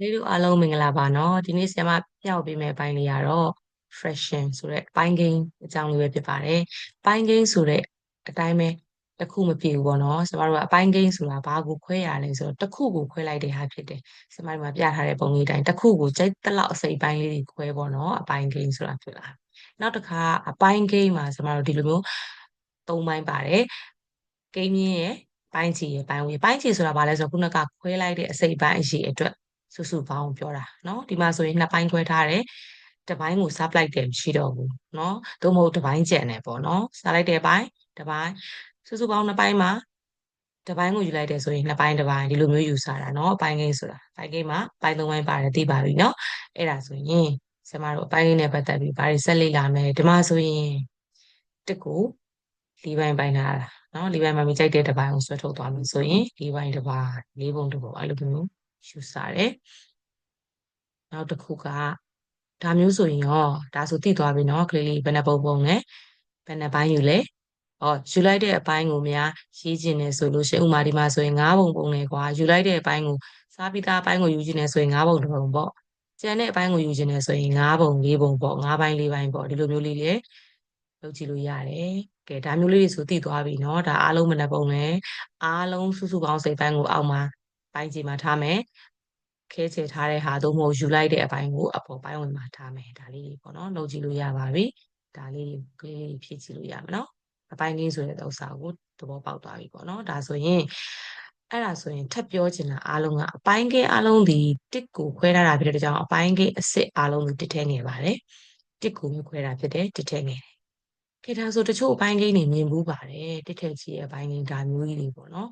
လေးတို့အားလုံးမင်္ဂလာပါနော်ဒီနေ့ဆရာမပြောက်ပေးမယ့်အပိုင်းလေးကတော့ fraction ဆိုတဲ့ပိုင်းကိန်းအကြောင်းလေးပဲဖြစ်ပါတယ်ပိုင်းကိန်းဆိုတဲ့အတိုင်းပဲတစ်ခုမဖြစ်ဘူးပေါ့နော်ဆရာမတို့ကအပိုင်းကိန်းဆိုတာဘာကိုခွဲရလဲဆိုတော့တစ်ခုကိုခွဲလိုက်တဲ့ဟာဖြစ်တယ်ဆရာမတို့မှာပြထားတဲ့ပုံလေးတိုင်းတစ်ခုကိုကြိုက်တဲ့လောက်အစိပ်ပိုင်းလေးတွေခွဲပေါ့နော်အပိုင်းကိန်းဆိုတာဖြစ်လာနောက်တစ်ခါအပိုင်းကိန်းမှာဆရာမတို့ဒီလိုမျိုးသုံးပိုင်းပါတယ်ကိန်းမြင့်ရဲ့ပိုင်းချီရဲ့ပိုင်းဝေးပိုင်းချီဆိုတာဘာလဲဆိုတော့ခုနကခွဲလိုက်တဲ့အစိပ်ပိုင်းအရေးအတွက် စုစုပေါင်းပြောတာเนาะဒီမှာဆိုရင်နှစ်ပိုင်းခွဲထားတယ်တစ်ပိုင်းကိုစားပလိုက်တယ်မရှိတော့ဘူးเนาะသို့မဟုတ်တစ်ပိုင်းကျန်တယ်ပေါ့เนาะစားလိုက်တဲ့ပိုင်းတစ်ပိုင်းစုစုပေါင်းနှစ်ပိုင်းမှာတစ်ပိုင်းကိုယူလိုက်တယ်ဆိုရင်နှစ်ပိုင်းတစ်ပိုင်းဒီလိုမျိုးယူစားတာเนาะအပိုင်းကိန်းဆိုတာအပိုင်းကိန်းမှာပိုင်းသုံးပိုင်းပါတယ်သိပါပြီเนาะအဲ့ဒါဆိုရင်ဆရာမတို့အပိုင်းကိန်းနဲ့ပတ်သက်ပြီးဘာတွေဆက်လေ့လာမယ်ဒီမှာဆိုရင်တစ်ကိုလေးပိုင်းပိုင်းထားတာเนาะလေးပိုင်းမှာမိကြိုက်တဲ့တစ်ပိုင်းကိုဆွဲထုတ်သွားမယ်ဆိုရင်လေးပိုင်းတစ်ပိုင်းလေးပုံတစ်ပုံအဲ့လိုမျိုး ရှုစားတယ်နောက်တစ်ခုကဒါမျိုးဆိုရင်ရောဒါဆိုသိသွားပြီเนาะကလေးလေးဘယ်နှပုံပုံလဲဘယ်နှပိုင်းယူလဲဩယူလိုက်တဲ့အပိုင်းကိုများရေးကျင်နေဆိုလို့ရှိရင်ဥမာဒီမှာဆိုရင်၅ပုံပုံလေကွာယူလိုက်တဲ့အပိုင်းကိုစားပြီးသားအပိုင်းကိုယူကျင်နေဆိုရင်၅ပုံတစ်ပုံပေါ့ကျန်တဲ့အပိုင်းကိုယူကျင်နေဆိုရင်၅ပုံ၄ပုံပေါ့၅ပိုင်း၄ပိုင်းပေါ့ဒီလိုမျိုးလေးတွေလုပ်ကြည့်လို့ရတယ်ကဲဒါမျိုးလေးတွေဆိုသိသွားပြီเนาะဒါအားလုံးမနှပုံလဲအားလုံးစုစုပေါင်းစိတ်ပိုင်းကိုအောက်မှာ ပိုင်းကြီးမှာထားမယ်ခဲချေထားတဲ့ဟာသို့မဟုတ်ယူလိုက်တဲ့အပိုင်းကိုအပေါ်ပိုင်းဝင်မှာထားမယ်ဒါလေးပေါ့နော်လုပ်ကြည့်လို့ရပါပြီဒါလေးကလေးလေးဖြည့်ကြည့်လို့ရမယ်နော်အပိုင်းလေးဆိုတဲ့ဥစ္စာကိုသဘောပေါက်သွားပြီပေါ့နော်ဒါဆိုရင်အဲ့ဒါဆိုရင်ထပ်ပြောချင်တာအားလုံးကအပိုင်းကဲအားလုံးဒီတစ်ကိုခွဲထားတာဖြစ်တဲ့ကြောင့်အပိုင်းကဲအစ်စ်အားလုံးကိုတစ်ထဲငယ်ပါတယ်တစ်ကိုမျိုးခွဲတာဖြစ်တယ်တစ်ထဲငယ်ခေဒါဆိုတချို့အပိုင်းကိန်းတွေမြင်ဘူးပါတယ်တစ်ထက်ကြီးရဲ့အပိုင်းကိန်းဒါမျိုးကြီးတွေပေါ့နော်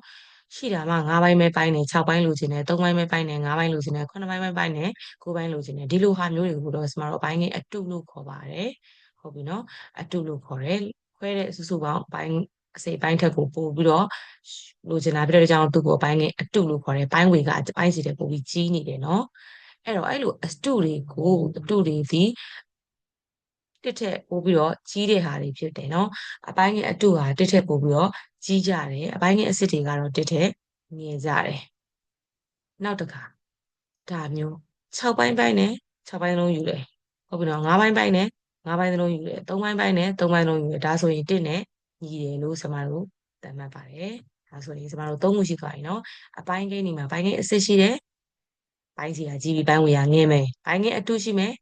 ရှိတာမှ9ပိုင်းပဲပိုင်းတယ်6ပိုင်းလိုချင်တယ်3ပိုင်းပဲပိုင်းတယ်5ပိုင်းလိုချင်တယ်9ပိုင်းပဲပိုင်းတယ်9ပိုင်းလိုချင်တယ်ဒီလိုဟာမျိုးတွေကိုတော့စမတော့အပိုင်းကိန်းအတုလို့ခေါ်ပါတယ်ဟုတ်ပြီနော်အတုလို့ခေါ်တယ်ခွဲတဲ့စုစုပေါင်းအပိုင်းအစိပ်ပိုင်းထက်ကိုပို့ပြီးတော့လိုချင်တာပြတဲ့ကြောင့်သူ့ကိုအပိုင်းကိန်းအတုလို့ခေါ်တယ်ပိုင်းဝေကအပိုင်းစီတဲ့ပို့ပြီးကြီးနေတယ်နော်အဲ့တော့အဲ့လိုအတုတွေကိုအတုတွေဒီတစ်ထက်ပို့ပြီးတော့ကြီးတဲ့ဟာတွေဖြစ်တယ်နော်အပိုင်းငယ်အတုဟာတစ်ထက်ပို့ပြီးတော့ ကြီးကြတယ်အပိုင်းငယ်အစစ်တွေကတော့တစ်ထက်ငယ်ကြတယ်နောက်တစ်ခါဒါမျိုး6ပိုင်းပိုင်းနဲ့6ပိုင်းလုံးယူတယ်ဟုတ်ပြီနော်9ပိုင်းပိုင်းနဲ့9ပိုင်းလုံးယူတယ်3ပိုင်းပိုင်းနဲ့3ပိုင်းလုံးယူတယ်ဒါဆိုရင်တစ်နဲ့ညီတယ်လို့စမတို့သတ်မှတ်ပါတယ်ဒါဆိုရင်စမတို့သုံးခုရှိသွားပြီနော်အပိုင်းကိန်းဒီမှာပိုင်းကိန်းအစစ်ရှိတယ်ပိုင်းစီကကြီးပြီးပိုင်းဝေကငင်းမယ်ပိုင်းကိန်းအတုရှိမယ်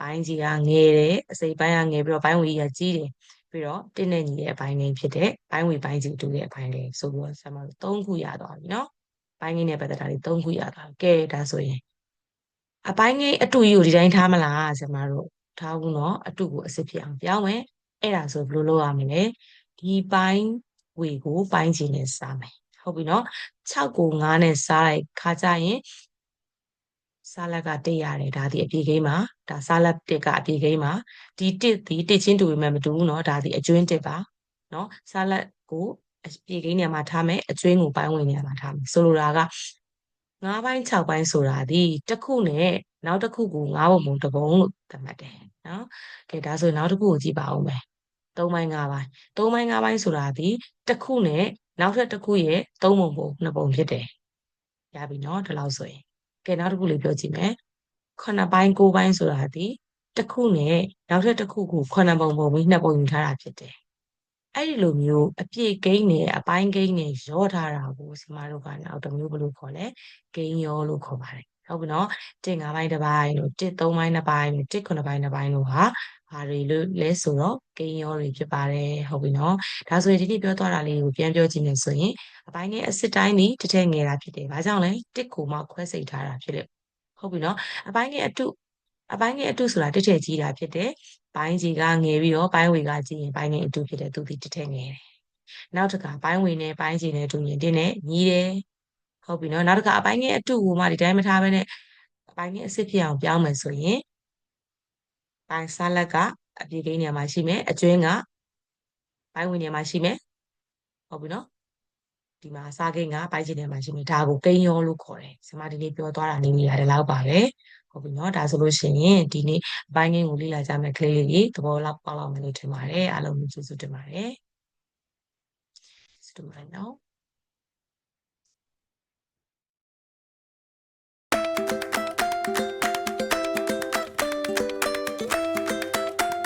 ပိုင်းကြီးကငယ်တယ်အစိပ်ပိုင်းကငယ်ပြီးတော့ပိုင်းဝေကြီးကကြီးတယ် ပြီးတော့တင်းနဲ့ညီတဲ့အပိုင်းငယ်ဖြစ်တဲ့ပိုင်းဝေပိုင်းကြီးတူတဲ့အပိုင်းလေးဆိုပြီးတော့ဆရာမတို့၃ခုရသွားပြီနော်ပိုင်းငယ်နဲ့ပတ်သက်တာလေး၃ခုရသွားပြီကဲဒါဆိုရင်အပိုင်းငယ်အတူကြီးကိုဒီတိုင်းထားမလားဆရာမတို့ထားဘူးနော်အတူကိုအစစ်ဖြစ်အောင်ပြောင်းမယ်အဲ့ဒါဆိုဘယ်လိုလုပ်ရမလဲဒီပိုင်းဝေကိုပိုင်းကြီးနဲ့စားမယ်ဟုတ်ပြီနော်6ကို9နဲ့စားလိုက်ခါကြရင် ဆာလတ်ကတစ်ရတယ်ဒါဒီအပြေကိန်းမှာဒါဆာလတ်တစ်ကအပြေကိန်းမှာဒီတစ်ဒီတစ်ချင်းတူပေမဲ့မတူဘူးเนาะဒါဒီအကျွင်းတစ်ပါเนาะဆာလတ်ကိုအပြေကိန်းနေရာမှာထားမယ်အကျွင်းကိုပိုင်းဝင်နေရာမှာထားမယ်ဆိုလိုတာက၅ပိုင်း6ပိုင်းဆိုတာဒီတစ်ခုနဲ့နောက်တစ်ခုကို၅ပုံပုံတစ်ပုံလို့သတ်မှတ်တယ်เนาะကဲဒါဆိုနောက်တစ်ခုကိုကြည့်ပါဦးမယ်၃ပိုင်း၅ပိုင်း၃ပိုင်း၅ပိုင်းဆိုတာဒီတစ်ခုနဲ့နောက်ထပ်တစ်ခုရဲ့၃ပုံပုံနှစ်ပုံဖြစ်တယ်ရပြီเนาะဒီလောက်ဆိုရင် ကဲနောက်တစ်ခုလေးပြောကြည့်မယ်ခုနှစ်ပိုင်း၉ပိုင်းဆိုတာဒီတစ်ခုနဲ့နောက်ထပ်တစ်ခုကိုခုနှစ်ပုံပုံပြီးနှစ်ပုံယူထားတာဖြစ်တယ်အဲ့ဒီလိုမျိုးအပြည့်ကိန်းနဲ့အပိုင်းကိန်းနဲ့ရောထားတာကိုစီမတို့ကနောက်တစ်မျိုးဘယ်လိုခေါ်လဲကိန်းရောလို့ခေါ်ပါတယ် ဟုတ်ပြီနော်တစ်၅ပိုင်းတစ်ပိုင်းလို့တစ်၃ပိုင်းတစ်ပိုင်းလို့တစ်ခုနှစ်ပိုင်းတစ်ပိုင်းလို့ဟာဘာတွေလို့လဲဆိုတော့ကိန်းရောတွေဖြစ်ပါတယ်ဟုတ်ပြီနော်ဒါဆိုရင်ဒီနေ့ပြောသွားတာလေးကိုပြန်ပြောကြည့်နေဆိုရင်အပိုင်းငယ်အစစ်တိုင်းဒီတစ်ထည့်ငယ်တာဖြစ်တယ်ဘာကြောင့်လဲတစ်ကိုမှခွဲစိတ်ထားတာဖြစ်လေဟုတ်ပြီနော်အပိုင်းငယ်အတုအပိုင်းငယ်အတုဆိုတာတစ်ထည့်ကြီးတာဖြစ်တယ်ပိုင်းကြီးကငယ်ပြီးတော့ပိုင်းဝေကကြီးရင်ပိုင်းငယ်အတုဖြစ်တယ်သူဒီတစ်ထည့်ငယ်တယ်နောက်တစ်ခါပိုင်းဝေနဲ့ပိုင်းကြီးနဲ့တူရင်တင်းနဲ့ညီးတယ် ဟုတ်ပြီနော်နောက်တစ်ခါအပိုင်းငယ်အတုကိုမှဒီတိုင်းမထားဘဲနဲ့အပိုင်းငယ်အစစ်ဖြစ်အောင်ပြောင်းမယ်ဆိုရင်ပိုင်းဆလတ်ကအပြေကိန်းနေရာမှာရှိမယ်အကျွင်းကပိုင်းဝင်နေရာမှာရှိမယ်ဟုတ်ပြီနော်ဒီမှာစားကိန်းကပိုင်းချင်နေမှာရှိမယ်ဒါကိုကိန်းရောလို့ခေါ်တယ်ဆရာမဒီနေ့ပြောသွားတာနေနေရတယ်လောက်ပါပဲဟုတ်ပြီနော်ဒါဆိုလို့ရှိရင်ဒီနေ့ဘိုင်းကိန်းကိုလေ့လာကြမယ်ကလေးလေးကြီးသဘောလောက်ပေါက်လောက်မယ်လို့ထင်ပါတယ်အားလုံးကျေးဇူးတင်ပါတယ်ကျေးဇူးတင်ပါတယ်နော်